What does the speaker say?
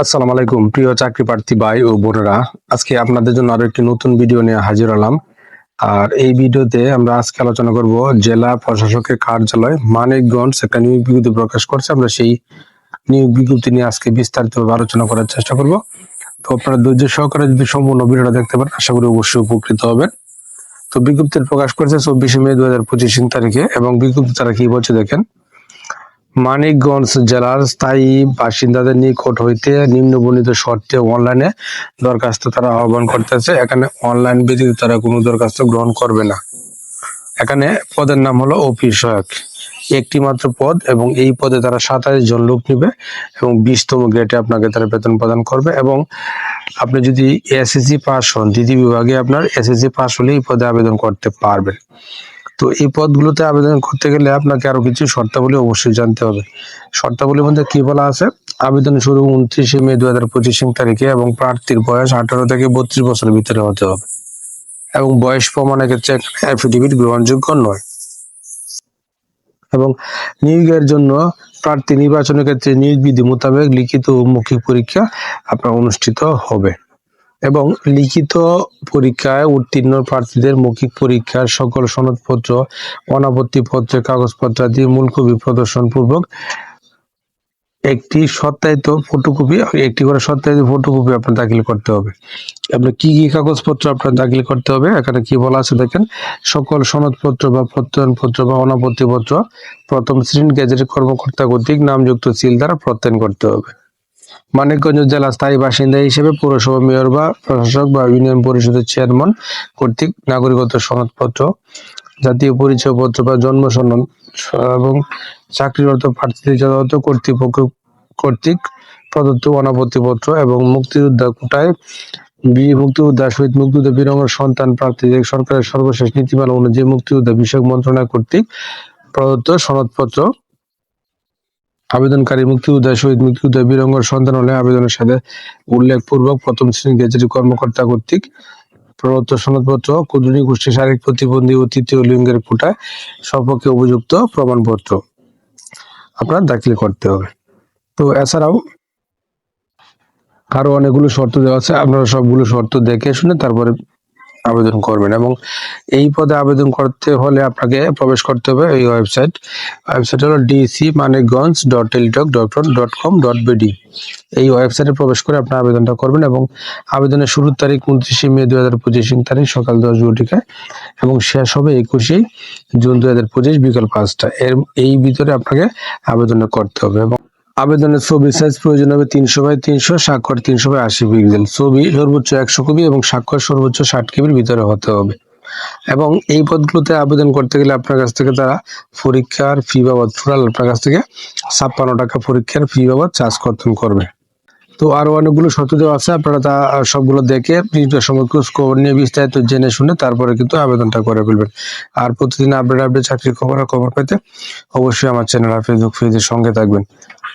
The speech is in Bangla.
আসসালামু আলাইকুম, প্রিয় চাকরি প্রার্থী ভাই ও বোনেরা। আজকে আপনাদের জন্য আরও একটি নতুন ভিডিও নিয়ে হাজির হলাম। আর এই ভিডিওতে আমরা আজকে আলোচনা করব জেলা প্রশাসকের কার্যালয় মানিকগঞ্জ, একটা নিয়োগ বিজ্ঞপ্তি প্রকাশ করছে। আমরা সেই নিয়োগ বিজ্ঞপ্তি নিয়ে আজকে বিস্তারিতভাবে আলোচনা করার চেষ্টা করব। তো আপনারা ধৈর্য সহকারে যদি সম্পূর্ণ ভিডিওটা দেখতে পারেন, আশা করি অবশ্যই উপকৃত হবেন। তো বিজ্ঞপ্তির প্রকাশ করেছে চব্বিশে মে দু হাজার পঁচিশ তারিখে এবং বিজ্ঞপ্তি তারা কি বলছে দেখেন। মানিকগঞ্জ জেলার স্থায়ী বাসিন্দাদের নিকট হইতে নিম্নবর্ণিত শর্তে অনলাইনে দরখাস্ত তারা আহ্বান করতেছে। এখানে অনলাইন ব্যতীত তারা কোনো দরখাস্ত গ্রহণ করবে না। এখানে পদের নাম হলো অফিস সহায়ক। একটি মাত্র পদ এবং এই পদে তারা সাতাশ জন লোক নিবে এবং বিশতম গ্রেডে আপনাকে তারা বেতন প্রদান করবে এবং আপনি যদি এসএসসি পাস হন, দ্বিতীয় বিভাগে আপনার এসএসসি পাস হলে এই পদে আবেদন করতে পারবেন। তো এই পদগুলোতে আবেদন করতে গেলে আপনাকে আরও কিছু শর্তাবলী অবশ্যই জানতে হবে। শর্তাবলীর মধ্যে কি বলা আছে? আবেদন শুরু উনত্রিশে মে দু হাজার পঁচিশ তারিখে এবং প্রার্থীর বয়স আঠারো থেকে বত্রিশ বছরের ভিতরে হতে হবে এবং বয়স প্রমাণের ক্ষেত্রে অ্যাফিডেভিট গ্রহণযোগ্য নয়। এবং নিয়োগের জন্য প্রার্থী নির্বাচনের ক্ষেত্রে নিয়োগ বিধি মোতাবেক লিখিত ও মৌখিক পরীক্ষা আপনার অনুষ্ঠিত হবে। এবং লিখিত পরীক্ষায় উত্তীর্ণ প্রার্থীদের মৌখিক পরীক্ষার সকল সনদপত্র অনাপত্তি পত্রের কাগজপত্র আদি মূল কপি প্রদর্শন পূর্বক একটি সত্যায়িত ফটোকপি একটি করে সত্যায়িত ফটোকপি আপনার দাখিল করতে হবে। আপনার কি কি কাগজপত্র আপনার দাখিল করতে হবে? এখানে কি বলা আছে দেখেন? সকল সনদপত্র বা প্রত্যয়নপত্র বা অনাপত্তিপত্র প্রথম শ্রেণি গেজেট কর্মকর্তা কর্তৃক নামযুক্ত সিল দ্বারা প্রত্যয়ন করতে হবে। মানিকগঞ্জ জেলা স্থায়ী বাসিন্দা হিসেবে পৌরসভা মেয়র বা প্রশাসক বা ইউনিয়ন পরিষদের চেয়ারম্যান কর্তৃক নাগরিকত্ব সনদপত্র, জাতীয় পরিচয়পত্র বা জন্ম সনদ, এবং চাকরিরত প্রার্থীদের যথাযথ কর্তৃপক্ষ কর্তৃক প্রদত্ত অনাপত্তিপত্র এবং মুক্তিযোদ্ধা কোটায় বীর মুক্তিযোদ্ধা শহীদ মুক্তিযোদ্ধা বীরঙ্গের সন্তান প্রার্থীদের সরকারের সর্বশেষ নীতিমালা অনুযায়ী মুক্তিযোদ্ধা বিষয়ক মন্ত্রণালয় কর্তৃক প্রদত্ত সনদপত্র আবেদনকারী মুক্তি মুক্তিযোদ্ধা শহীদ মুক্তিযোদ্ধা বীরঙ্গর সন্তান হলে আবেদনের সাথে উল্লেখপূর্বক প্রথম শ্রেণির গেজেটের কর্মকর্তা কর্তৃক প্রদত্ত সনদপত্র কুদুনি গোষ্ঠী শারীরিক প্রতিবন্ধী ও তৃতীয় লিঙ্গের কোটায় সপক্ষে উপযুক্ত প্রমাণপত্র আপনার দাখিল করতে হবে। তো এছাড়াও আরও অনেকগুলো শর্ত দেওয়া আছে, আপনারা সবগুলো শর্ত দেখে শুনে তারপরে আবেদন করবেন এবং এই পদে আবেদন করতে হলে আপনাকে প্রবেশ করতে হবে এই ওয়েবসাইট। ওয়েবসাইট হলো DC Manikganj dot Teletalk dot dot com dot BD এই ওয়েবসাইটে প্রবেশ করে আপনার আবেদনটা করবেন এবং আবেদনের শুরুর তারিখ উনত্রিশে মে দু হাজার পঁচিশ তারিখ সকাল দশ ঘটিকায় এবং শেষ হবে একুশে জুন দুই হাজার পঁচিশ বিকাল পাঁচটা এর, এই ভিতরে আপনাকে আবেদন করতে হবে এবং আবেদনের ছবি সাইজ প্রয়োজন হবে তিনশো বাই তিনশো, স্বাক্ষর তিনশো বাই আশি পিক্সেল ছবি সর্বোচ্চ একশো কপি এবং স্বাক্ষর সর্বোচ্চ ষাট কেবির ভিতরে হতে হবে। এবং এই পদগুলোতে আবেদন করতে গেলে আপনার কাছ থেকে তারা পরীক্ষার ফি বাবদ টোটাল আপনার কাছ থেকে ছাপ্পান্ন টাকা পরীক্ষার ফি বাবদ চার্জ কর্তন করবে। তো আরও অনেকগুলো শর্ত দেওয়া আছে, আপনারা তা সবগুলো দেখে সময় খবর নিয়ে বিস্তারিত জেনে শুনে তারপরে কিন্তু আবেদনটা করে ফেলবেন। আর প্রতিদিন আপডেট আপডেট চাকরির খবর খবর পেতে অবশ্যই আমার চ্যানেল আর ফেসবুক পেজের সঙ্গে থাকবেন।